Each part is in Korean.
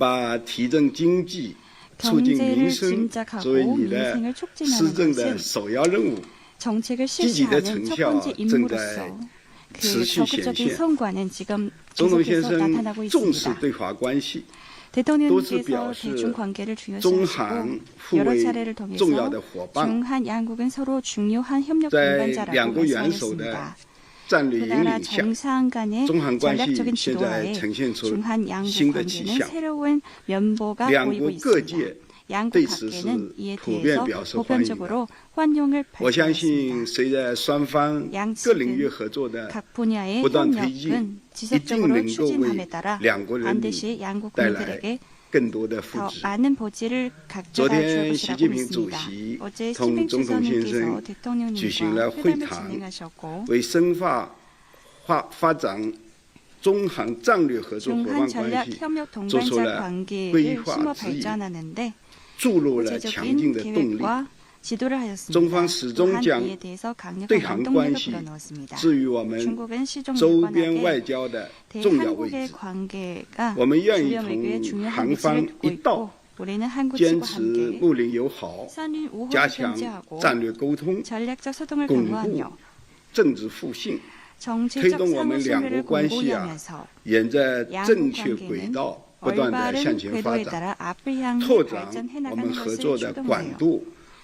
把提振经济、促进民生作为你的施政的首要任务，积极的成效正在持续显现。总统先生重视对华关系。都是表示中韩互为重要的伙伴，在两国元首的 그 나라 정상 간의 전략적인 지도하에 중한 양국 관계는 새로운 면모가 보이고 있습니다. 양국 밖에는 이에 대해서 보편적으로 환영을 발표했습니다. 양측은 각 분야의 협력은 지속적으로 추진함에 따라 반드시 양국 국민들에게 더 많은 보지를 각자가 주어보시라고 믿습니다. 어제 시빈 주선님께서 대통령님과 회담을 진행하셨고 중한 전략 협력 동반자 관계를 심어 발전하는데 구체적인 계획과 지도를 하였습니다. 중방始终 또한 将 이에 대해서 강력한 对韩关 원동력을 系 불어넣었습니다. 置于我们 중국은 시종 周边 일관하게 外交的重要位 대한국의 置。 관계가 我们愿意 주변 외교의 同 중요한 韩 위치를 方 두고 一道 있고 우리는 한국 坚 측과 持 함께 睦邻友好， 선인 加 우호를 强 견제하고 战略沟通， 전략적 소통을 巩固 강화하며 政治互信， 정치적 推动我们两国 상호 신뢰를 关系啊 공고히 하면서 沿着 양국 正确 관계는 轨道不断的 올바른 向前发 궤도에 展， 따라 앞을 향해 拓展 발전해 我 나가는 们合 것을 作的广 추동해요. 度和深度，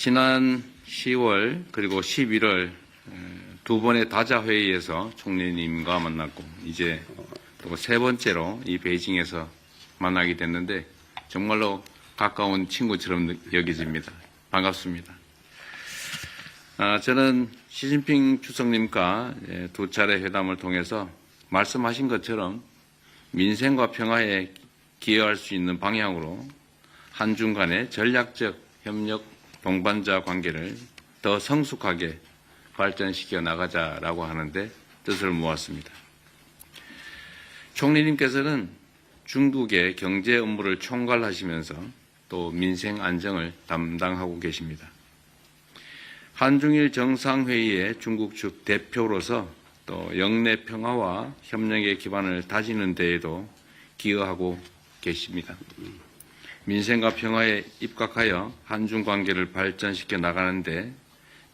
지난 10월 그리고 11월 두 번의 다자 회의에서 총리님과 만났고 이제 또 세 번째로 이 베이징에서 만나게 됐는데 정말로 가까운 친구처럼 여겨집니다. 반갑습니다. 아, 저는 시진핑 주석님과 예, 두 차례 회담을 통해서 말씀하신 것처럼 민생과 평화에 기여할 수 있는 방향으로 한중 간의 전략적 협력 동반자 관계를 더 성숙하게 발전시켜 나가자라고 하는데 뜻을 모았습니다. 총리님께서는 중국의 경제 업무를 총괄하시면서 또 민생 안정을 담당하고 계십니다. 한중일 정상회의의 중국 측 대표로서 또 영내 평화와 협력의 기반을 다지는 데에도 기여하고 계십니다. 민생과 평화에 입각하여 한중 관계를 발전시켜 나가는데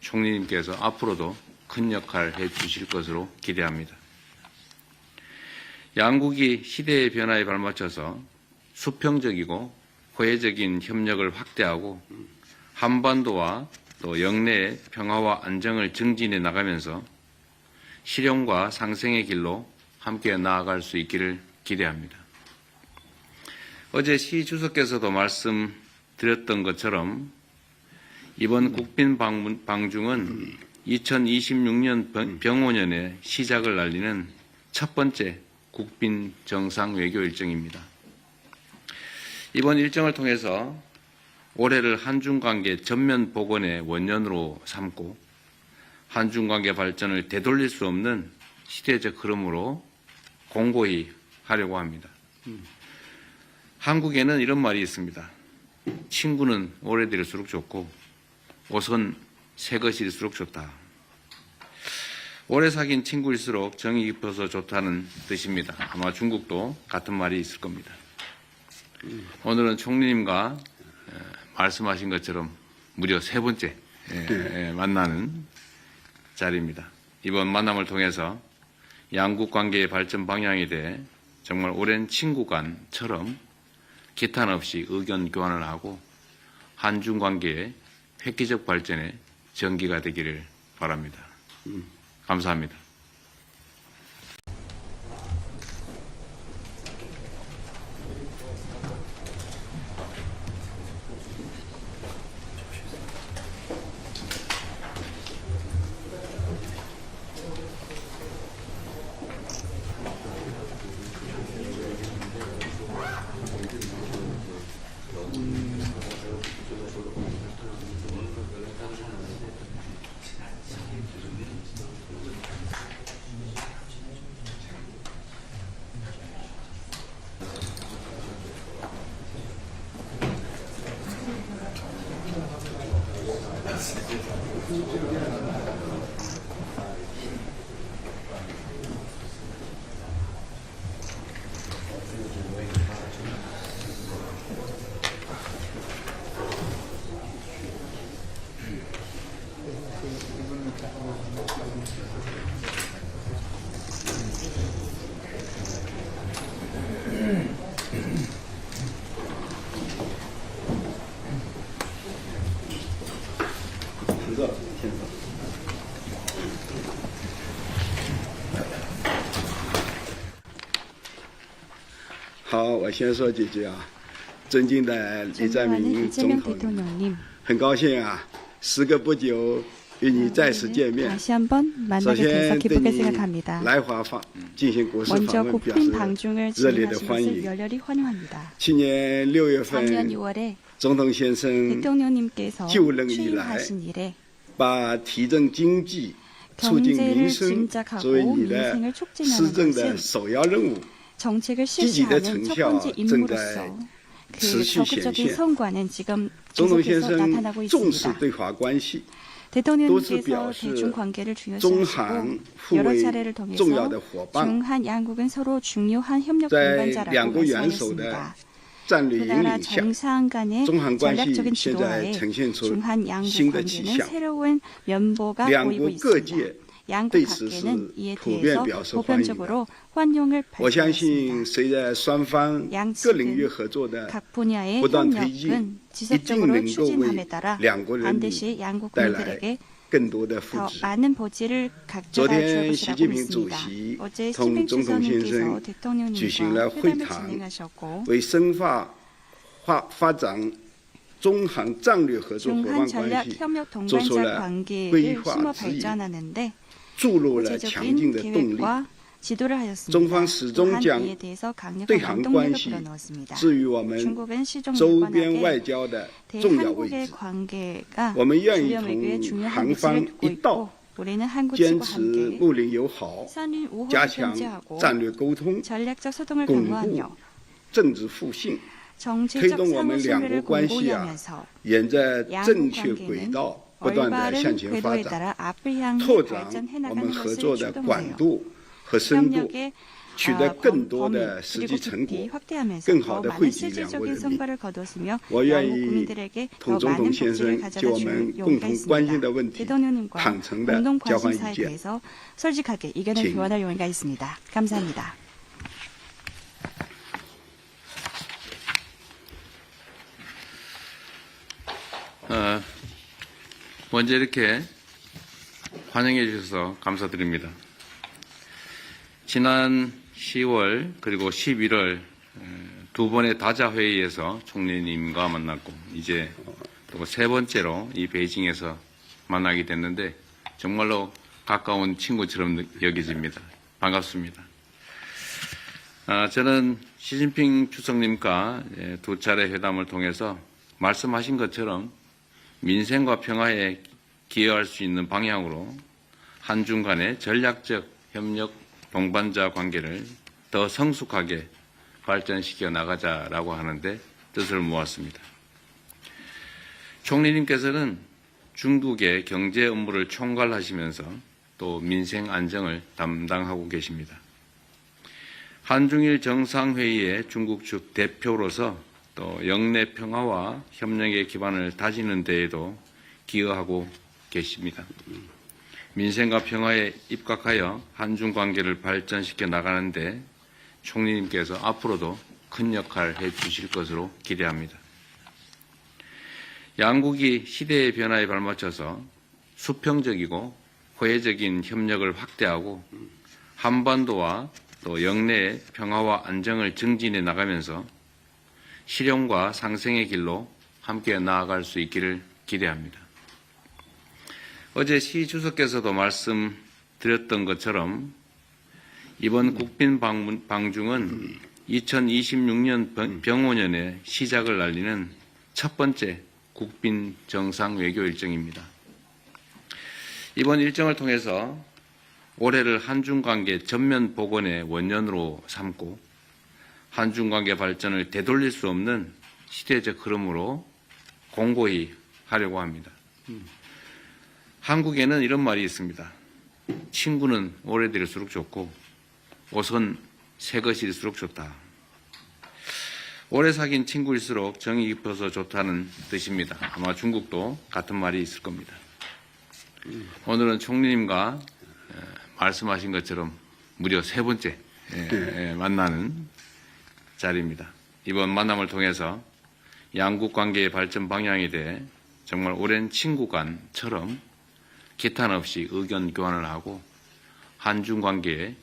총리님께서 앞으로도 큰 역할을 해 주실 것으로 기대합니다. 양국이 시대의 변화에 발맞춰서 수평적이고 호혜적인 협력을 확대하고 한반도와 또 영내의 평화와 안정을 증진해 나가면서 실용과 상생의 길로 함께 나아갈 수 있기를 기대합니다. 어제 시 주석께서도 말씀드렸던 것처럼 이번 국빈 방문, 방중은 2026년 병오년의 시작을 알리는 첫 번째 국빈 정상 외교 일정입니다. 이번 일정을 통해서 올해를 한중 관계 전면 복원의 원년으로 삼고 한중 관계 발전을 되돌릴 수 없는 시대적 흐름으로 공고히 하려고 합니다. 한국에는 이런 말이 있습니다. 친구는 오래될수록 좋고 옷은 새 것일수록 좋다. 오래 사귄 친구일수록 정이 깊어서 좋다는 뜻입니다. 아마 중국도 같은 말이 있을 겁니다. 오늘은 총리님과 에, 말씀하신 것처럼 무려 세 번째 만나는 자리입니다. 이번 만남을 통해서 양국 관계의 발전 방향에 대해 정말 오랜 친구 간처럼 기탄 없이 의견 교환을 하고 한중 관계의 획기적 발전에 전기가 되기를 바랍니다. 감사합니다. 好，我先说几句啊。尊敬的李在明总统，很高兴啊，时隔不久与你再次见面。首先对你来华访进行国事访问表示热烈的欢迎。去年六月份，总统先生就任以来，把提振经济、促进民生作为你的施政的首要任务。 정책을 실시하는 첫 번째 임무로서 그 적극적인 성과는 지금 계속해서 나타나고 있습니다. 대통령께서 대중 관계를 중요시하시고 여러 차례를 통해서 중한 양국은 서로 중요한 협력 동반자라고 말씀하셨습니다. 그 나라 정상 간의 전략적인 지도하에 중한 양국 관계는 새로운 면보가 보이고 있습니다. 양국 각계는 이에 대해서 보편적으로 환영을 밝혔습니다. 양측은 각 분야의 협력은 지속적으로 추진함에 따라 반드시 양국민들에게 더 많은 보지를 가져다 줄 것이라고 믿습니다. 어제 시빈 주선님께서 대통령님과 회담을 진행하셨고 중한 전략 협력 동반자 관계를 심어 注入了强劲的动力。中方始终将对韩关系置于我们周边外交的重要位置。我们愿意同韩方一道坚持睦邻友好加强战略沟通巩固政治互信推动我们两国关系啊沿着正确轨道不断的向前发展，拓展我们合作的广度和深度，取得更多的实际成果，更好的惠及两国人民。我愿意同总统先生就我们共同关心的问题坦诚的交换意见。请。 먼저 이렇게 환영해 주셔서 감사드립니다. 지난 10월 그리고 11월 두 번의 다자 회의에서 총리님과 만났고 이제 또 세 번째로 이 베이징에서 만나게 됐는데 정말로 가까운 친구처럼 여겨집니다. 반갑습니다. 아, 저는 시진핑 주석님과 예, 두 차례 회담을 통해서 말씀하신 것처럼 민생과 평화에 기여할 수 있는 방향으로 한중 간의 전략적 협력 동반자 관계를 더 성숙하게 발전시켜 나가자라고 하는데 뜻을 모았습니다. 총리님께서는 중국의 경제 업무를 총괄하시면서 또 민생 안정을 담당하고 계십니다. 한중일 정상회의의 중국 측 대표로서 또 영내 평화와 협력의 기반을 다지는 데에도 기여하고 계십니다. 민생과 평화에 입각하여 한중 관계를 발전시켜 나가는데 총리님께서 앞으로도 큰 역할 해 주실 것으로 기대합니다. 양국이 시대의 변화에 발맞춰서 수평적이고 호혜적인 협력을 확대하고 한반도와 또 영내의 평화와 안정을 증진해 나가면서 실용과 상생의 길로 함께 나아갈 수 있기를 기대합니다. 어제 시 주석께서도 말씀드렸던 것처럼 이번 국빈 방문, 방중은 2026년 병오년의 시작을 알리는 첫 번째 국빈 정상 외교 일정입니다. 이번 일정을 통해서 올해를 한중 관계 전면 복원의 원년으로 삼고 한중 관계 발전을 되돌릴 수 없는 시대적 흐름으로 공고히 하려고 합니다. 한국에는 이런 말이 있습니다. 친구는 오래될수록 좋고 옷은 새 것일수록 좋다. 오래 사귄 친구일수록 정이 깊어서 좋다는 뜻입니다. 아마 중국도 같은 말이 있을 겁니다. 오늘은 총리님과 에, 말씀하신 것처럼 무려 세 번째 만나는 자리입니다. 이번 만남을 통해서 양국 관계의 발전 방향에 대해 정말 오랜 친구 간처럼 기탄 없이 의견 교환을 하고 한중 관계의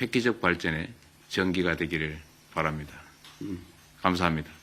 획기적 발전에 전기가 되기를 바랍니다. 감사합니다.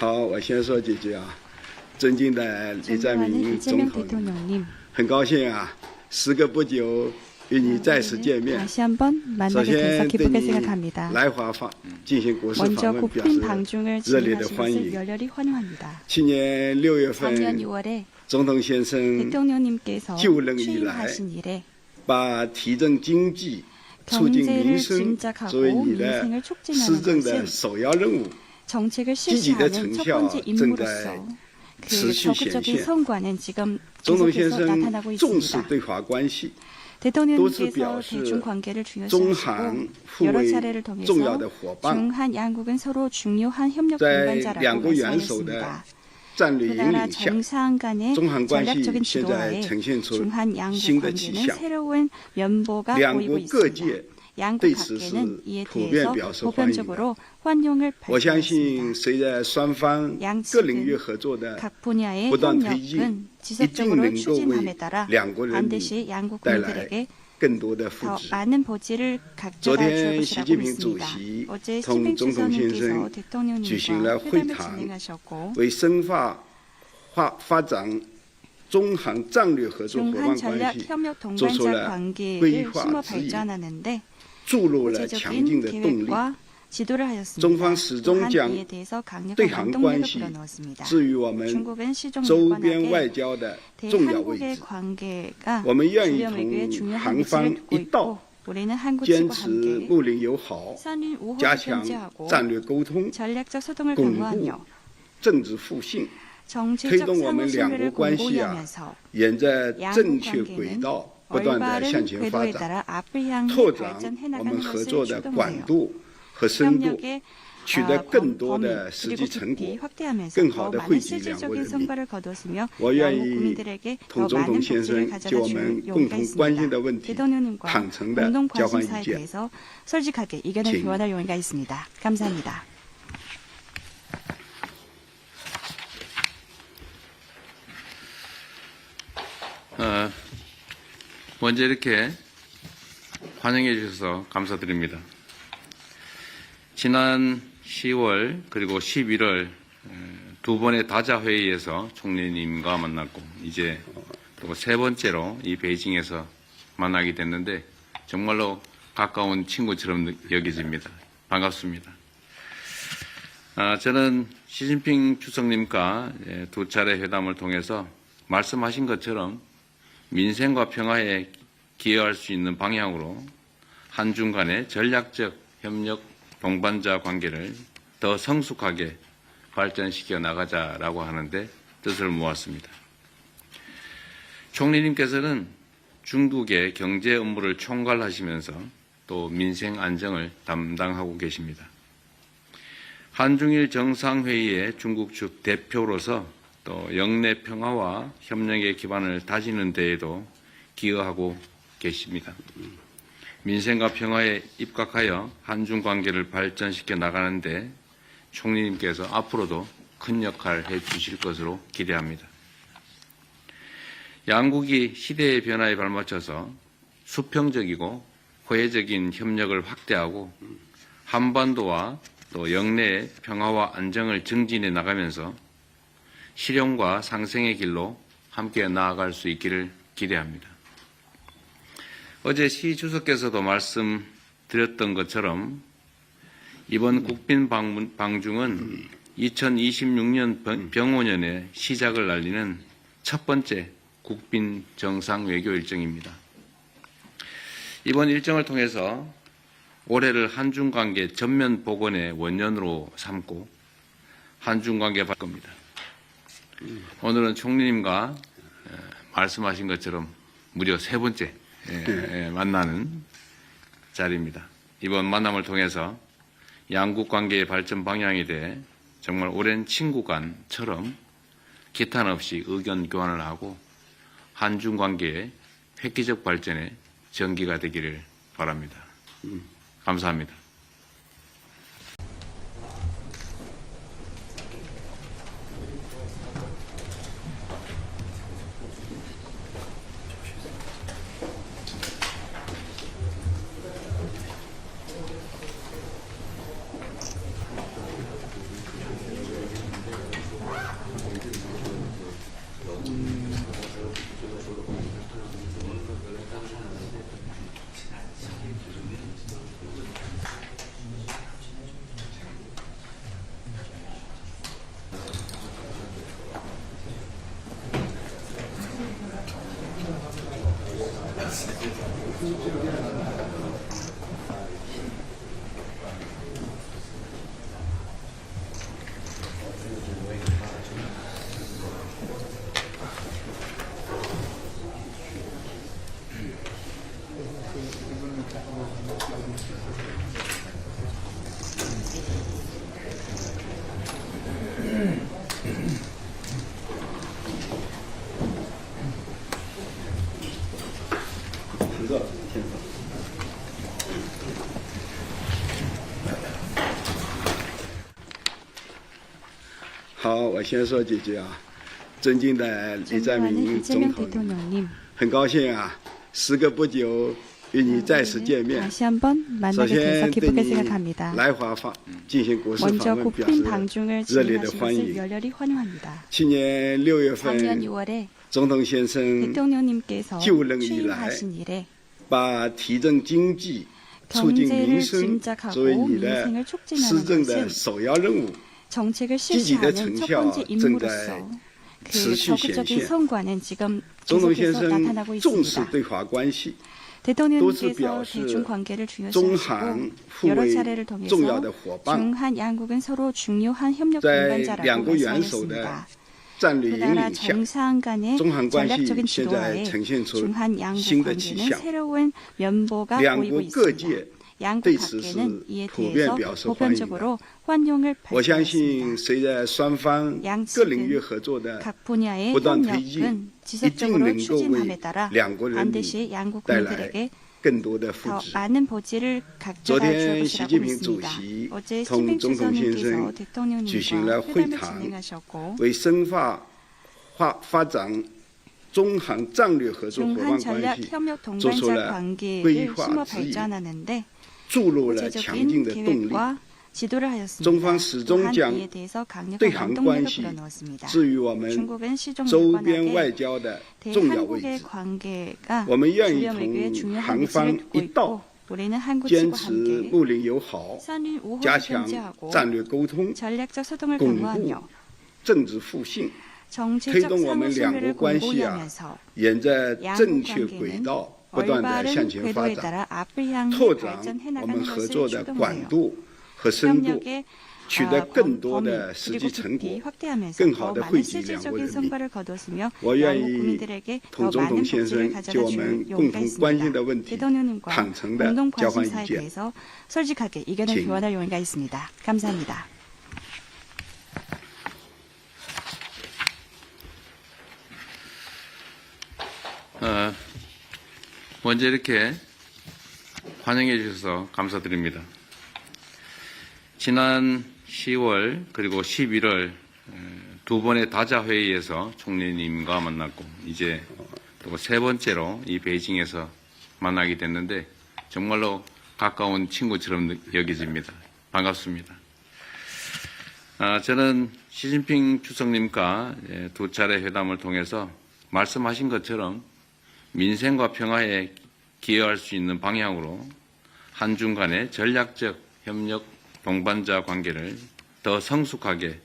好，我先说几句啊。尊敬的李在明总统，很高兴啊，时隔不久与你再次见面。首先对你来华访进行国事访问表示热烈的欢迎。去年六月份，总统先生就任以来，把提振经济、促进民生作为你的施政的首要任务。 정책을 실시하는 첫 번째 인물로서 그 적극적인 성과는 지금 계속해서 나타나고 있습니다. 대통령께서 대중 관계를 중요시하시고 여러 차례를 통해서 중한 양국은 서로 중요한 협력 동반자라고 말씀하셨습니다. 그 나라 정상 간의 전략적인 지도하에 중한 양국 관계는 새로운 면보가 보이고 있습니다. 양국 밖에는 이에 대해서 보편적으로 환영을 발표했습니다. 양측은 각 분야의 협력은 지속적으로 추진함에 따라 반드시 양국민들에게 더 많은 보지를 가져다 줄 것이라고 믿습니다. 어제 시빈 주선님께서 대통령님과 회담을 진행하셨고 중한 전략 협력 동반자 관계를 심어 발전하는데 注入了强劲的动力。中方始终将对韩关系置于我们周边外交的重要位置我们愿意同韩方一道坚持睦邻友好加强战略沟通巩固政治互信推动我们两国关系啊沿着正确轨道不断的向前发展，拓展我们合作的广度和深度，取得更多的实际成果，更好的惠及两国人民。我愿意同总统先生就我们共同关心的问题坦诚的交换意见，请。 먼저 이렇게 환영해 주셔서 감사드립니다. 지난 10월 그리고 11월 두 번의 다자 회의에서 총리님과 만났고 이제 또 세 번째로 이 베이징에서 만나게 됐는데 정말로 가까운 친구처럼 여겨집니다. 반갑습니다. 아, 저는 시진핑 주석님과 예, 두 차례 회담을 통해서 말씀하신 것처럼 민생과 평화에 기여할 수 있는 방향으로 한중 간의 전략적 협력 동반자 관계를 더 성숙하게 발전시켜 나가자라고 하는데 뜻을 모았습니다. 총리님께서는 중국의 경제 업무를 총괄하시면서 또 민생 안정을 담당하고 계십니다. 한중일 정상회의의 중국 측 대표로서 또 영내 평화와 협력의 기반을 다지는 데에도 기여하고 계십니다. 민생과 평화에 입각하여 한중 관계를 발전시켜 나가는데 총리님께서 앞으로도 큰 역할 해 주실 것으로 기대합니다. 양국이 시대의 변화에 발맞춰서 수평적이고 호혜적인 협력을 확대하고 한반도와 또 영내의 평화와 안정을 증진해 나가면서 실용과 상생의 길로 함께 나아갈 수 있기를 기대합니다. 어제 시 주석께서도 말씀드렸던 것처럼 이번 국빈 방문, 방중은 2026년 병오년의 시작을 알리는 첫 번째 국빈 정상 외교 일정입니다. 이번 일정을 통해서 올해를 한중 관계 전면 복원의 원년으로 삼고 한중 관계 발 겁니다. 오늘은 총리님과 에, 말씀하신 것처럼 무려 세 번째 만나는 자리입니다. 이번 만남을 통해서 양국 관계의 발전 방향에 대해 정말 오랜 친구 간처럼 기탄 없이 의견 교환을 하고 한중 관계의 획기적 발전에 전기가 되기를 바랍니다. 감사합니다. 好，我先说几句啊。尊敬的李在明总统，很高兴啊，时隔不久与你再次见面。首先对你来华访进行国事访问表示热烈的欢迎。去年六月份，总统先生就任以来，把提振经济、促进民生作为你的施政的首要任务。 정책을 실시하는 첫 번째 임무로서 그 적극적인 성과는 지금 계속해서 나타나고 있습니다. 대통령께서 대중 관계를 중요시하시고 여러 차례를 통해서 중한 양국은 서로 중요한 협력 동반자라고 말씀하셨습니다. 그 나라 정상 간의 전략적인 지도하에 중한 양국 관계는 새로운 면보가 보이고 있습니다. 界 양국 对此 각계는 是 이에 普遍 대해서 表示欢迎的。 보편적으로 환영을 我相信， 발표했습니다. 随着双方 양측은 各领域合作的 각 분야의 不断推进， 협력은 一定 지속적으로 能够 추진함에 为 따라 两国人民 반드시 양국 带来 국민들에게 更多的福 더 祉。 많은 보지를 昨 가져다 줄 天，习 것이라고 近平主 믿습니다. 席 어제 同 시진핑 总统先 주석님께서 生举行 대통령님과 了会 회담을 谈， 진행하셨고 为深化发发展中韩战略合作伙 중한 伴 전략 关系 협력 做出 동반자 了 관계를 规划 심어 指引， 발전하는데 注入了强劲的动力。中方始终将对韩关系置于我们周边外交的重要位置我们愿意同韩方一道坚持睦邻友好加强战略沟通巩固政治互信推动我们两国关系啊沿着正确轨道不断的向前发展，拓展我们合作的广度和深度，取得更多的实际成果，更好的汇集两国人民。我愿意同总统先生就我们共同关心的问题坦诚的交换意见。请。 먼저 이렇게 환영해 주셔서 감사드립니다. 지난 10월 그리고 11월 두 번의 다자 회의에서 총리님과 만났고 이제 또 세 번째로 이 베이징에서 만나게 됐는데 정말로 가까운 친구처럼 여겨집니다. 반갑습니다. 아, 저는 시진핑 주석님과 예, 두 차례 회담을 통해서 말씀하신 것처럼 민생과 평화에 기여할 수 있는 방향으로 한중 간의 전략적 협력 동반자 관계를 더 성숙하게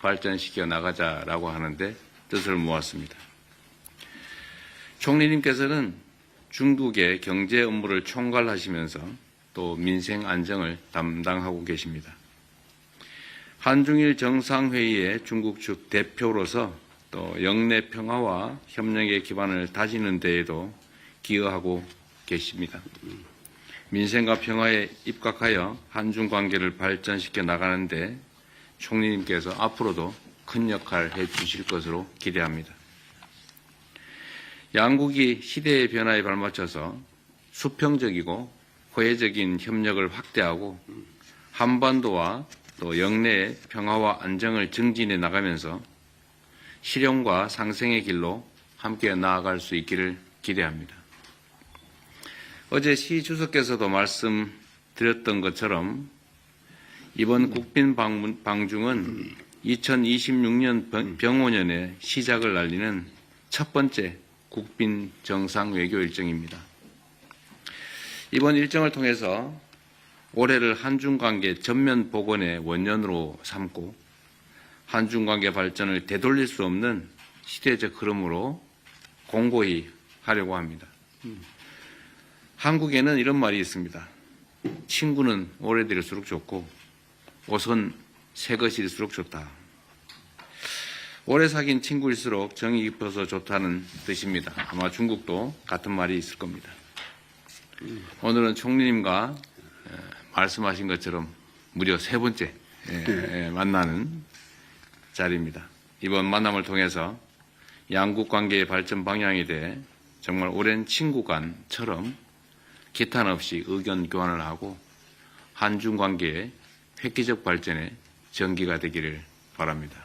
발전시켜 나가자라고 하는데 뜻을 모았습니다. 총리님께서는 중국의 경제 업무를 총괄하시면서 또 민생 안정을 담당하고 계십니다. 한중일 정상회의의 중국 측 대표로서 또 영내 평화와 협력의 기반을 다지는 데에도 기여하고 계십니다. 민생과 평화에 입각하여 한중 관계를 발전시켜 나가는데 총리님께서 앞으로도 큰 역할을 해 주실 것으로 기대합니다. 양국이 시대의 변화에 발맞춰서 수평적이고 호혜적인 협력을 확대하고 한반도와 또 영내의 평화와 안정을 증진해 나가면서 실용과 상생의 길로 함께 나아갈 수 있기를 기대합니다. 어제 시 주석께서도 말씀드렸던 것처럼 이번 국빈 방문, 방중은 2026년 병오년의 시작을 알리는 첫 번째 국빈 정상 외교 일정입니다. 이번 일정을 통해서 올해를 한중 관계 전면 복원의 원년으로 삼고 한중 관계 발전을 되돌릴 수 없는 시대적 흐름으로 공고히 하려고 합니다. 한국에는 이런 말이 있습니다. 친구는 오래될수록 좋고 옷은 새 것일수록 좋다. 오래 사귄 친구일수록 정이 깊어서 좋다는 뜻입니다. 아마 중국도 같은 말이 있을 겁니다. 오늘은 총리님과 에, 말씀하신 것처럼 무려 세 번째 만나는 자리입니다. 이번 만남을 통해서 양국 관계의 발전 방향에 대해 정말 오랜 친구 간처럼 기탄 없이 의견 교환을 하고 한중 관계의 획기적 발전에 전기가 되기를 바랍니다.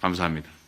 감사합니다.